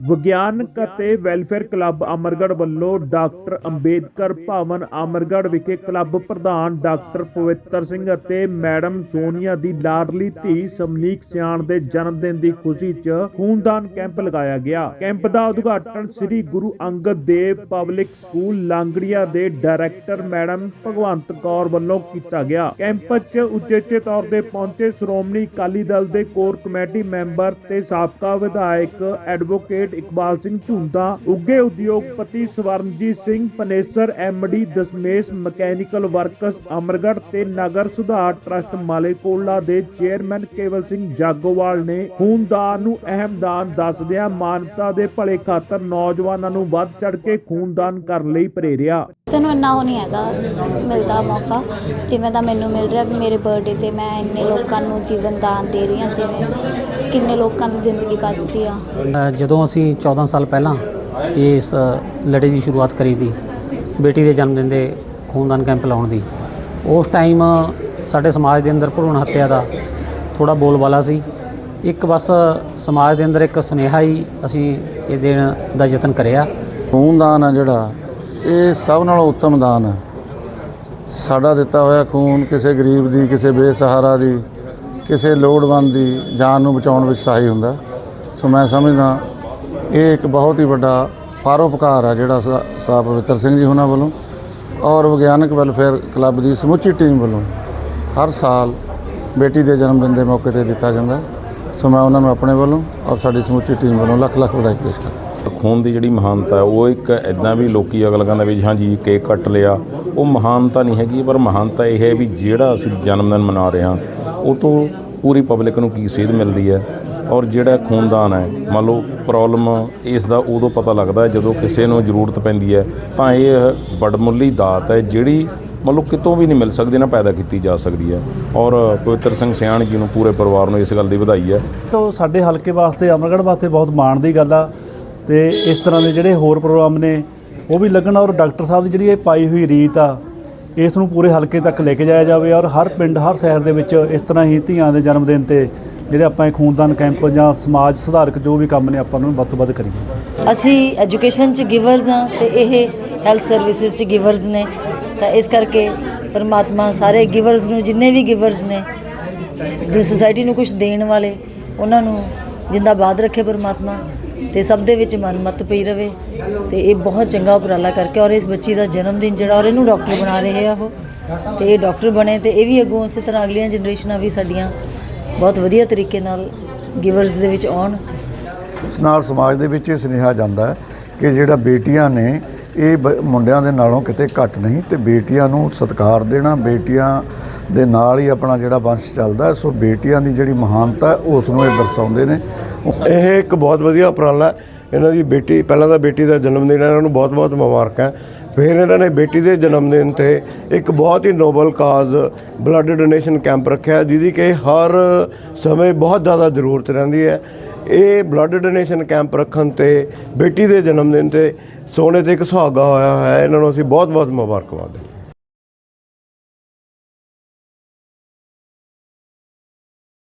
ਵਿਗਿਆਨਕ ਅਤੇ welfare club Amargarh ਵੱਲੋਂ ਡਾਕਟਰ ਅੰਬੇਦਕਰ ਭਵਨ ਅਮਰਗੜ੍ਹ ਵਿਖੇ ਕਲੱਬ ਪ੍ਰਧਾਨ ਡਾਕਟਰ ਪਵਿੱਤਰ ਸਿੰਘ ਅਤੇ ਮੈਡਮ ਸੋਨੀਆ ਦੀ ਲਾਡਲੀ ਧੀ ਸਮਲੀਕ ਸਿਆਣ ਦੇ ਜਨਮ ਦਿਨ ਦੀ ਖੁਸ਼ੀ 'ਚ ਖੂਨਦਾਨ ਕੈਂਪ ਲਗਾਇਆ ਗਿਆ। ਕੈਂਪ ਦਾ ਉਦਘਾਟਨ ਸ੍ਰੀ ਗੁਰੂ ਅੰਗਦ ਦੇਵ ਪਬਲਿਕ ਸਕੂਲ ਲਾਂਗੜੀਆ ਦੇ ਡਾਇਰੈਕਟਰ ਮੈਡਮ ਭਗਵੰਤ ਕੌਰ ਵੱਲੋਂ ਕੀਤਾ ਗਿਆ। ਕੈਂਪ 'ਚ ਉਚੇਚੇ ਤੌਰ ਤੇ ਪਹੁੰਚੇ ਸ਼੍ਰੋਮਣੀ ਅਕਾਲੀ ਦਲ ਦੇ ਕੋਰ ਕਮੇਟੀ ਮੈਂਬਰ ਤੇ ਸਾਬਕਾ ਵਿਧਾਇਕ ਐਡਵੋਕੇਟ ਇਕਬਾਲ ਸਿੰਘ ਝੁੰਦਾ ਉੱਗੇ ਉਦਯੋਗਪਤੀ Swaranjit Singh, Panesar MD Dasmesh, mechanical works Amargarh ਤੇ ਨਗਰ ਸੁਧਾਰ ਟਰਸਟ ਮਾਲੇਕੋਲਾ ਦੇ ਚੇਅਰਮੈਨ ਕੇਵਲ ਸਿੰਘ ਜਾਗੋਵਾਲ ਨੇ ਖੂਨਦਾਨ ਨੂੰ ਅਹਿਮ ਦਾਨ ਦੱਸਦਿਆਂ ਮਾਨਵਤਾ ਦੇ ਭਲੇ ਖਾਤਰ ਨੌਜਵਾਨਾਂ ਨੂੰ ਵੱਧ ਚੜ ਕੇ ਖੂਨਦਾਨ ਕਰਨ ਲਈ ਪ੍ਰੇਰਿਆ। ਸਾਨੂੰ ਇੰਨਾ ਉਹ ਨਹੀਂ ਹੈਗਾ, ਮਿਲਦਾ ਮੌਕਾ, ਜਿਵੇਂ ਦਾ ਮੈਨੂੰ ਮਿਲ ਰਿਹਾ ਮੇਰੇ ਬਰਥਡੇ ਤੇ ਮੈਂ ਇੰਨੇ ਲੋਕਾਂ ਨੂੰ ਜੀਵਨ ਦਾਨ ਦੇ ਰਹੀ ਹਾਂ, ਜਿਵੇਂ ਕਿੰਨੇ ਲੋਕਾਂ ਦੀ ਜ਼ਿੰਦਗੀ ਬਚਦੀ ਆ? ਜਦੋਂ ਅਸੀਂ 14 ਸਾਲ ਪਹਿਲਾਂ ਇਸ ਲੜੇ ਦੀ ਸ਼ੁਰੂਆਤ ਕਰੀ ਸੀ ਬੇਟੀ ਦੇ ਜਨਮ ਦਿਨ ਦੇ ਖੂਨਦਾਨ ਕੈਂਪ ਲਾਉਣ ਦੀ ਉਸ ਟਾਈਮ ਸਾਡੇ ਸਮਾਜ ਦੇ ਅੰਦਰ ਭਰੂਣ ਹੱਤਿਆ ਦਾ ਥੋੜਾ ਬੋਲਬਾਲਾ ਸੀ। ਇੱਕ ਬਸ ਸਮਾਜ ਦੇ ਅੰਦਰ ਇੱਕ ਸੁਨੇਹਾ ਹੀ ਅਸੀਂ ਇਹ ਦੇਣ ਦਾ ਯਤਨ ਕਰਿਆ। ਖੂਨਦਾਨ ਆ ਜਿਹੜਾ ਇਹ ਸਭ ਨਾਲੋਂ ਉੱਤਮ ਦਾਨ ਹੈ ਸਾਡਾ ਦਿੱਤਾ ਹੋਇਆ ਖੂਨ ਕਿਸੇ ਗਰੀਬ ਦੀ ਕਿਸੇ ਬੇਸਹਾਰਾ ਦੀ ਕਿਸੇ ਲੋੜਵੰਦ ਦੀ ਜਾਨ ਨੂੰ ਬਚਾਉਣ ਵਿੱਚ ਸਹਾਈ ਹੁੰਦਾ। ਸੋ ਮੈਂ ਸਮਝਦਾ ਇਹ ਇੱਕ ਬਹੁਤ ਹੀ ਵੱਡਾ ਪਰਉਪਕਾਰ ਆ ਜਿਹੜਾ ਸਾ ਪਵਿੱਤਰ ਸਿੰਘ ਜੀ ਉਹਨਾਂ ਵੱਲੋਂ ਔਰ ਵਿਗਿਆਨਕ ਵੈਲਫੇਅਰ ਕਲੱਬ ਦੀ ਸਮੁੱਚੀ ਟੀਮ ਵੱਲੋਂ ਹਰ ਸਾਲ ਬੇਟੀ ਦੇ ਜਨਮ ਦਿਨ ਦੇ ਮੌਕੇ ਤੇ ਦਿੱਤਾ ਜਾਂਦਾ। ਸੋ ਮੈਂ ਉਹਨਾਂ ਨੂੰ ਆਪਣੇ ਵੱਲੋਂ ਔਰ ਸਾਡੀ ਸਮੁੱਚੀ ਟੀਮ ਵੱਲੋਂ ਲੱਖ ਲੱਖ ਵਧਾਈ ਪੇਸ਼ ਕਰਦਾ ਖੂਨ ਦੀ ਜਿਹੜੀ ਮਹਾਨਤਾ ਉਹ ਇੱਕ ਐਦਾਂ ਵੀ ਲੋਕੀ ਅਗਲ ਕਹਿੰਦਾ ਵੀ ਹਾਂਜੀ ਕੇਕ ਕੱਟ ਲਿਆ। ਉਹ ਮਹਾਨਤਾ ਨਹੀਂ ਹੈਗੀ, ਪਰ ਮਹਾਨਤਾ ਇਹ ਹੈ ਵੀ ਜਿਹੜਾ ਅਸੀਂ ਜਨਮ ਦਿਨ ਮਨਾ ਰਹੇ ਹਾਂ ਉਹ ਤੋਂ ਪੂਰੀ ਪਬਲਿਕ ਨੂੰ ਕੀ ਸੇਧ ਮਿਲਦੀ ਹੈ? ਔਰ ਜਿਹੜਾ ਖੂਨਦਾਨ ਹੈ, ਮੰਨ ਲਓ ਪ੍ਰੋਬਲਮ ਇਸ ਦਾ ਉਦੋਂ ਪਤਾ ਲੱਗਦਾ ਹੈ ਜਦੋਂ ਕਿਸੇ ਨੂੰ ਜ਼ਰੂਰਤ ਪੈਂਦੀ ਹੈ। ਤਾਂ ਇਹ ਬੜਮੁੱਲੀ ਦਾਤ ਹੈ ਜਿਹੜੀ ਮੰਨ ਲਓ ਕਿਤੋਂ ਵੀ ਨਹੀਂ ਮਿਲ ਸਕਦੀ, ਨਾ ਪੈਦਾ ਕੀਤੀ ਜਾ ਸਕਦੀ ਹੈ। ਔਰ ਪਵਿੱਤਰ ਸਿੰਘ ਸਿਆਣ ਜੀ ਨੂੰ ਪੂਰੇ ਪਰਿਵਾਰ ਨੂੰ ਇਸ ਗੱਲ ਦੀ ਵਧਾਈ ਹੈ। ਤਾਂ ਸਾਡੇ ਹਲਕੇ ਵਾਸਤੇ, ਅਮਰਗੜ੍ਹ ਵਾਸਤੇ ਬਹੁਤ ਮਾਣ ਦੀ ਗੱਲ ਆ। ਤੇ ਇਸ ਤਰ੍ਹਾਂ ਦੇ ਜਿਹੜੇ ਹੋਰ ਪ੍ਰੋਗਰਾਮ ਨੇ, ਉਹ ਵੀ ਲੱਗਣ ਔਰ ਡਾਕਟਰ ਸਾਹਿਬ ਦੀ ਜਿਹੜੀ ਇਹ ਪਾਈ ਹੋਈ ਰੀਤ ਆ ਇਸ ਨੂੰ ਪੂਰੇ ਹਲਕੇ ਤੱਕ ਲੈ ਕੇ ਜਾਇਆ ਜਾਵੇ ਔਰ ਹਰ ਪਿੰਡ, ਹਰ ਸ਼ਹਿਰ ਦੇ ਵਿੱਚ ਇਸ ਤਰ੍ਹਾਂ ਹੀ ਧੀਆਂ ਦੇ ਜਨਮ ਦਿਨ ਤੇ ਜਿਹੜੇ ਆਪਾਂ ਇਹ ਖੂਨਦਾਨ ਕੈਂਪ ਜਾਂ ਸਮਾਜ ਸੁਧਾਰਕ ਜੋ ਵੀ ਕੰਮ ਨੇ ਆਪਾਂ ਨੂੰ ਵੱਧ ਤੋਂ ਵੱਧ ਕਰੀਏ। ਅਸੀਂ ਐਜੂਕੇਸ਼ਨ ਚ ਗਿਵਰਸ ਹਾਂ ਤੇ ਇਹ ਹੈਲਥ ਸਰਵਿਸਿਜ਼ ਚ ਗਿਵਰਸ ਨੇ। ਤਾਂ ਇਸ ਕਰਕੇ ਪਰਮਾਤਮਾ ਸਾਰੇ ਗਿਵਰਸ ਨੂੰ, ਜਿੰਨੇ ਵੀ ਗਿਵਰਸ ਨੇ ਦੀ ਸੁਸਾਇਟੀ ਨੂੰ ਕੁਝ ਦੇਣ ਵਾਲੇ, ਉਹਨਾਂ ਨੂੰ ਜਿੰਦਾਬਾਦ ਰੱਖੇ ਪਰਮਾਤਮਾ। ਤੇ ਸਭ ਦੇ ਵਿੱਚ ਮਨ ਮਨਮਤ ਪਈ ਰਵੇ ਤੇ ਇਹ ਬਹੁਤ ਚੰਗਾ ਉਪਰਾਲਾ ਕਰਕੇ ਔਰ ਇਸ ਬੱਚੀ ਦਾ ਜਨਮ ਦਿਨ ਜਿਹੜਾ ਔਰ ਇਹਨੂੰ ਡਾਕਟਰ ਬਣਾ ਰਹੇ ਆ ਉਹ। ਤੇ ਇਹ ਡਾਕਟਰ ਬਣੇ ਤੇ ਇਹ ਵੀ ਅੱਗੋਂ ਇਸੇ ਤਰ੍ਹਾਂ ਅਗਲੀਆਂ ਜਨਰੇਸ਼ਨਾਂ ਵੀ ਸਾਡੀਆਂ ਬਹੁਤ ਵਧੀਆ ਤਰੀਕੇ ਨਾਲ ਗਿਵਰਸ ਦੇ ਵਿੱਚ ਆਉਣ। ਇਸ ਨਾਲ ਸਮਾਜ ਦੇ ਵਿੱਚ ਇਹ ਸੁਨੇਹਾ ਜਾਂਦਾ ਕਿ ਜਿਹੜਾ ਬੇਟੀਆਂ ਨੇ ਇਹ ਬ- ਮੁੰਡਿਆਂ ਦੇ ਨਾਲੋਂ ਕਿਤੇ ਘੱਟ ਨਹੀਂ ਤੇ ਬੇਟੀਆਂ ਨੂੰ ਸਤਿਕਾਰ ਦੇਣਾ ਬੇਟੀਆਂ ਦੇ ਨਾਲ ਹੀ ਆਪਣਾ ਜਿਹੜਾ ਵੰਸ਼ ਚੱਲਦਾ ਸੋ ਬੇਟੀਆਂ ਦੀ ਜਿਹੜੀ ਮਹਾਨਤਾ ਉਸ ਨੂੰ ਇਹ ਦਰਸਾਉਂਦੇ ਨੇ। ਇਹ ਇੱਕ ਬਹੁਤ ਵਧੀਆ ਉਪਰਾਲਾ ਇਹਨਾਂ ਦੀ ਬੇਟੀ ਪਹਿਲਾਂ ਤਾਂ ਬੇਟੀ ਦਾ ਜਨਮ ਦਿਨ ਹੈ, ਇਹਨਾਂ ਨੂੰ ਬਹੁਤ-ਬਹੁਤ ਮੁਬਾਰਕਾਂ ਫਿਰ ਇਹਨਾਂ ਨੇ ਬੇਟੀ ਦੇ ਜਨਮ ਦਿਨ ਤੇ ਇੱਕ ਬਹੁਤ ਹੀ noble cause blood donation camp ਰੱਖਿਆ ਜਿਹਦੀ ਕਿ ਹਰ ਸਮੇਂ ਬਹੁਤ ਜ਼ਿਆਦਾ ਜ਼ਰੂਰਤ ਰਹਿੰਦੀ ਹੈ। ਇਹ ਬਲੱਡ ਡੋਨੇਸ਼ਨ ਕੈਂਪ ਰੱਖਣ ਤੇ ਬੇਟੀ ਦੇ ਜਨਮ ਦਿਨ ਤੇ ਸੋਨੇ ਤੇ ਇੱਕ ਸੁਹਾਗਾ ਹੋਇਆ ਹੈ। ਇਹਨਾਂ ਨੂੰ ਅਸੀਂ ਬਹੁਤ-ਬਹੁਤ ਮੁਬਾਰਕਬਾਦ ਦਿੰਦੇ